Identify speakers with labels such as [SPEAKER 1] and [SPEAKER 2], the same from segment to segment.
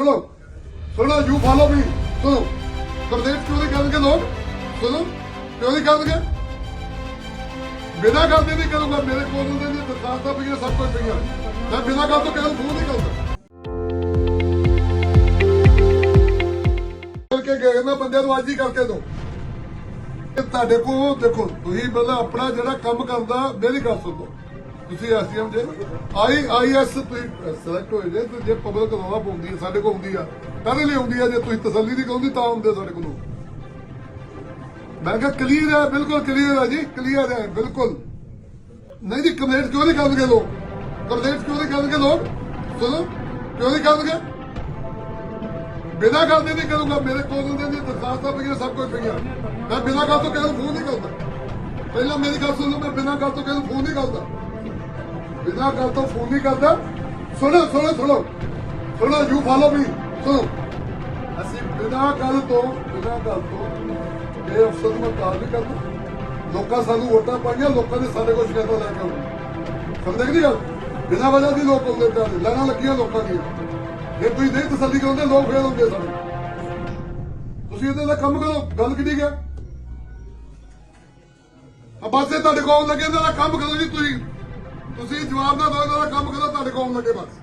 [SPEAKER 1] ਸੁਣੋ ਸੁਣੋ you follow ਮੀ ਸੁਣੋ। ਪ੍ਰਦੇਸ਼ ਕਿਉਂ ਨਹੀਂ ਕਰਨਗੇ ਲੋਕ? ਸੁਣੋ, ਕਿਉਂ ਨਹੀਂ ਕਰਨਗੇ? ਬਿਨਾਂ ਗੱਲ ਦੇ ਨਹੀਂ ਕਰੂੰਗਾ, ਮੇਰੇ ਕੋਲ ਉਹਦੇ ਦੀ ਦਰਖਾਸਤਾਂ ਪਈਆਂ, ਸਭ ਕੁਝ ਪਈਆਂ। ਮੈਂ ਬਿਨਾਂ ਗੱਲ ਤੋਂ ਕਿਸੇ ਫੋਨ ਨਹੀਂ ਕਰਦਾ। ਕਰਕੇ ਗਏ ਨਾ ਬੰਦਿਆਂ ਨੂੰ ਅੱਜ ਹੀ ਕਰਕੇ ਦੋ। ਤੁਹਾਡੇ ਕੋਲ, ਦੇਖੋ, ਤੁਸੀਂ ਮਤਲਬ ਆਪਣਾ ਜਿਹੜਾ ਕੰਮ ਕਰਦਾ, ਮੇਰੀ ਗੱਲ ਸੁਣੋ। ਤੁਸੀਂ ਐਸਐਮ ਜੇ। ਆਈ ਆਈਐਸ ਤੁਸੀਂ ਸਿਲੈਕਟ ਹੋਏ ਜੇ, ਤੇ ਜੇ ਪਬਲਿਕ ਰੌਲਾ ਪਾਉਂਦੀ ਹੈ ਸਾਡੇ ਕੋਲ ਆਉਂਦੀ ਆ ਕਾਹਦੇ ਲਈ ਆਉਂਦੀ ਆ, ਜੇ ਤੁਸੀਂ ਤਸੱਲੀ ਨਹੀਂ ਕਰਾਉਂਦੀ ਤਾਂ ਆਉਂਦੇ ਸਾਡੇ ਕੋਲ। ਮੈਂ ਕਿਹਾ ਕਲੀਅਰ ਹੈ ਬਿਲਕੁਲ ਕਲੀਅਰ ਹੈ ਜੀ ਕਲੀਅਰ ਹੈ ਬਿਲਕੁਲ। ਨਹੀਂ ਜੀ ਕੰਪਲੇਂਟ ਕਿਉਂ ਨਹੀਂ ਕਰਨਗੇ ਲੋਕ? ਕੰਪਲੇਂਟ ਕਿਉਂ ਨਹੀਂ ਕਰਨਗੇ ਲੋਕ? ਸੁਣੋ, ਕਿਉਂ ਨਹੀਂ ਕਰਨਗੇ? ਬਿਨਾਂ ਗੱਲ ਦੇ ਨਹੀਂ ਕਰੂੰਗਾ, ਮੇਰੇ ਕੋਲ ਉਹਦੇ ਦੀ ਦਰਖਾਸਤਾਂ ਪਈਆਂ, ਸਭ ਕੁਝ ਪਈਆਂ। ਮੈਂ ਬਿਨਾਂ ਗੱਲ ਤੋਂ ਕਿਸੇ ਨੂੰ ਫੋਨ ਨਹੀਂ ਕਰਦਾ। ਪਹਿਲਾਂ ਮੇਰੀ ਗੱਲ ਸੁਣ ਲਓ, ਮੈਂ ਬਿਨਾਂ ਗੱਲ ਤੋਂ ਕਿਸੇ ਨੂੰ ਫੋਨ ਨਹੀਂ ਕਰਦਾ। ਬਿਨਾਂ ਗੱਲ ਤੋਂ ਫੋਨ ਨਹੀਂ ਕਰਦਾ। ਸੁਣੋ ਸੁਣੋ ਸੁਣੋ। ਸੁਣੋ ਯੂ ਫਾਲੋ ਮੀ ਸੁਣੋ। ਅਸੀਂ ਬਿਨਾਂ ਗੱਲ ਤੋਂ, ਬਿਨਾਂ ਗੱਲ ਤੋਂ ਇਹ ਅਫਸਰ ਨੂੰ ਕਾਲ ਨਹੀਂ ਕਰਦਾ। ਲੋਕਾਂ ਸਾਨੂੰ ਵੋਟਾਂ ਪਾਈਆਂ, ਲੋਕਾਂ ਨੇ ਸਾਡੇ ਕੋਲ ਸ਼ਿਕਾਇਤਾਂ ਲੈ ਕੇ ਆਉਣੀ ਸਮਝਦੇ ਕਿ ਗੱਲ? ਬਿਨਾਂ ਵਜ੍ਹਾ ਦੀ ਲੋਕ ਆਉਂਦੇ ਪਿਆ ਲੈਣਾ ਲੱਗੀਆਂ ਲੋਕਾਂ ਦੀਆਂ। ਜੇ ਤੁਸੀਂ ਨਹੀਂ ਤਸੱਲੀ ਕਰਾਉਂਦੇ, ਲੋਕ ਫੇਰ ਹੁੰਦੇ ਸਾਡੇ। ਤੁਸੀਂ ਇਹਦੇ ਦਾ ਕੰਮ ਕਰੋ, ਗੱਲ ਕਿੱਡੀ ਗਿਆ? ਆ ਬਸ ਇਹ ਤੁਹਾਡੇ ਕੋਲ ਲੱਗੇ ਇਹਦਾ ਕੰਮ ਕਰੋ ਜੀ ਤੁਸੀਂ। ਤੁਸੀਂ ਜਵਾਬ ਨਾ ਦਿਓ ਇਹਦਾ ਕੰਮ ਕਰੋ ਤੁਹਾਡੇ ਕੋਲ ਲੱਗੇ ਬਸ।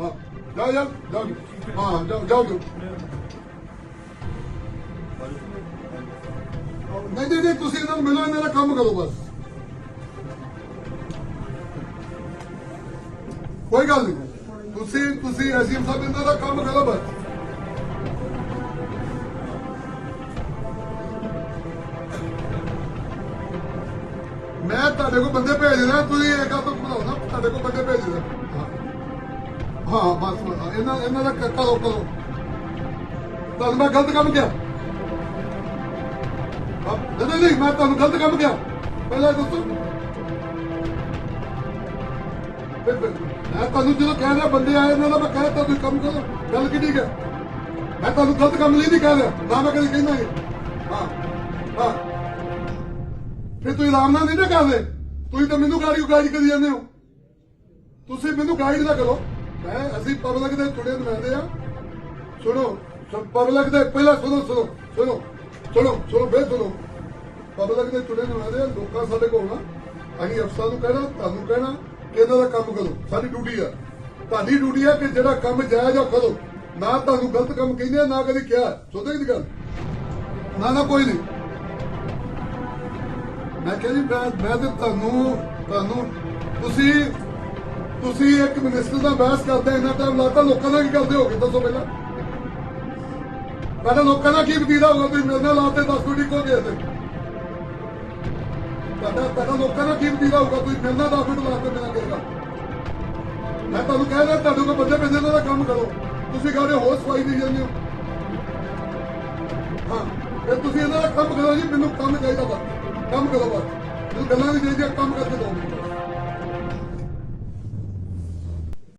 [SPEAKER 1] ਹਾਂ, ਜਾਓ ਜਾਓ ਜਾਓ। ਹਾਂ, ਜਾਓ ਜਾਓ ਜਾਓ। ਨਹੀਂ ਨਹੀਂ ਤੁਸੀਂ ਇਹਨਾਂ ਨੂੰ ਮਿਲੋ, ਇਹਨਾਂ ਦਾ ਕੰਮ ਕਰੋ ਬਸ। ਕੋਈ ਗੱਲ ਨਹੀਂ। ਤੁਸੀਂ ਤੁਸੀਂ ਐਸਐਮ ਸਾਹਿਬ, ਇਹਨਾਂ ਦਾ ਕੰਮ ਕਰੋ ਬਸ। ਤੁਹਾਡੇ ਕੋਲ ਬੰਦੇ ਭੇਜਦਾ ਤੁਸੀਂ ਇਹ ਗੱਲ ਤੋਂ ਬਣਾਓ ਤੁਹਾਡੇ ਕੋਲ ਬੰਦੇ ਭੇਜ ਹਾਂ ਬਸ ਇਹਨਾਂ ਇਹਨਾਂ ਦਾ ਕਰੋ ਕਰੋ ਤੁਹਾਨੂੰ ਮੈਂ ਗਲਤ ਕੰਮ ਕਿਹਾ। ਨਹੀਂ ਨਹੀਂ ਮੈਂ ਤੁਹਾਨੂੰ ਗਲਤ ਕੰਮ ਕਿਹਾ। ਪਹਿਲਾਂ ਦੱਸੋ। ਮੈਂ ਤੁਹਾਨੂੰ ਜਦੋਂ ਕਹਿ ਰਿਹਾ ਬੰਦੇ ਆਏ ਇਹਨਾਂ ਦਾ ਮੈਂ ਕਹਿ ਤਾ ਤੁਸੀਂ ਕੰਮ ਕਰੋ। ਗੱਲ ਕਿੱਡੀ ਹੈ? ਮੈਂ ਤੁਹਾਨੂੰ ਗਲਤ ਕੰਮ ਲਈ ਨਹੀਂ ਕਹਿ ਰਿਹਾ, ਨਾ ਮੈਂ ਕਦੇ ਕਹਿੰਦਾ ਹਾਂ ਹਾਂ। ਫਿਰ ਤੁਸੀਂ ਆਰਾਮ ਨਾਲ ਨਹੀਂ ਨਾ ਕਰਦੇ? ਤੁਸੀਂ ਤਾਂ ਮੈਨੂੰ ਗਾੜੀ ਗਾਈਡ ਕਰੀ ਜਾਂਦੇ ਹੋ। ਤੁਸੀਂ ਮੈਨੂੰ ਗਾਈਡ ਨਾ ਕਰੋ। ਮੈਂ, ਅਸੀਂ ਪਬਲਿਕ ਦੇ ਚੁਣੇ ਨੁਮਾਇੰਦੇ ਆ ਸੁਣੋ ਪਬਲਿਕ ਦੇ ਪਹਿਲਾਂ ਸੁਣੋ ਸੁਣੋ ਸੁਣੋ ਸੁਣੋ ਸੁਣੋ ਬੇ ਸੁਣੋ। ਪਬਲਿਕ ਦੇ ਚੁਣੇ ਨੁਮਾਇੰਦੇ ਆ ਲੋਕਾਂ ਸਾਡੇ ਕੋਲ ਨਾ, ਅਸੀਂ ਅਫਸਰਾਂ ਨੂੰ ਕਹਿਣਾ, ਤੁਹਾਨੂੰ ਕਹਿਣਾ ਕਿ ਇਹਨਾਂ ਦਾ ਕੰਮ ਕਰੋ। ਸਾਡੀ ਡਿਊਟੀ ਆ। ਤੁਹਾਡੀ ਡਿਊਟੀ ਆ ਕਿ ਜਿਹੜਾ ਕੰਮ ਜਾਇਜ਼ ਆ ਕਰੋ। ਨਾ ਤੁਹਾਨੂੰ ਗਲਤ ਕੰਮ ਕਹਿੰਦੇ ਆ, ਨਾ ਕਦੇ ਕਿਹਾ। ਸੋਚਦੇ ਕਿ ਗੱਲ? ਨਾ ਨਾ, ਕੋਈ ਨਹੀਂ। ਮੈਂ ਕਿਹਾ ਜੀ, ਮੈਂ ਮੈਂ ਤੇ ਤੁਹਾਨੂੰ ਤੁਹਾਨੂੰ ਤੁਸੀਂ ਤੁਸੀਂ ਇੱਕ ਮਿਨਿਸਟਰ ਦਾ ਬਹਿਸ ਕਰਦੇ, ਇੰਨਾ ਟਾਈਮ ਲਾਤਾ ਲੋਕਾਂ ਦਾ ਕੀ ਕਰਦੇ ਹੋਗੇ? ਦੱਸੋ ਪਹਿਲਾਂ। ਪਹਿਲਾਂ ਲੋਕਾਂ ਦਾ ਕੀ ਵਤੀਰਾ ਹੋਗਾ ਤੁਸੀਂ ਮੇਰੇ ਨਾਲ ਲਾਤੇ 10 ਮਿੰਟ ਇੱਕੋ ਗਏ ਤੇ। ਤੁਹਾਡਾ ਤੁਹਾਡਾ ਲੋਕਾਂ ਦਾ ਕੀ ਵਤੀਰਾ ਹੋਗਾ ਤੁਸੀਂ ਮੇਰੇ ਨਾਲ 10 ਮਿੰਟ ਲਾਤੇ ਮੇਰਾ ਕਰੇਗਾ ਮੈਂ ਤੁਹਾਨੂੰ ਕਹਿ ਰਿਹਾ, ਤੁਹਾਡੇ ਕੋਲ ਬੰਦੇ ਪੈਂਦੇ ਇਹਨਾਂ ਦਾ ਕੰਮ ਕਰੋ। ਤੁਸੀਂ ਕਹਿੰਦੇ ਹੋ ਸਫ਼ਾਈ ਦੀ ਜਾਂਦੇ ਹੋ। ਹਾਂ, ਫਿਰ ਤੁਸੀਂ ਇਹਨਾਂ ਦਾ ਕੰਮ ਕਰੋ ਜੀ, ਮੈਨੂੰ ਕੰਮ ਚਾਹੀਦਾ ਬਸ ਕੰਮ ਕਰੋ ਬਸ। ਮੈਨੂੰ ਗੱਲਾਂ ਨਹੀਂ ਚਾਹੀਦੀਆਂ ਕੰਮ ਕਰਕੇ ਦਿਓ।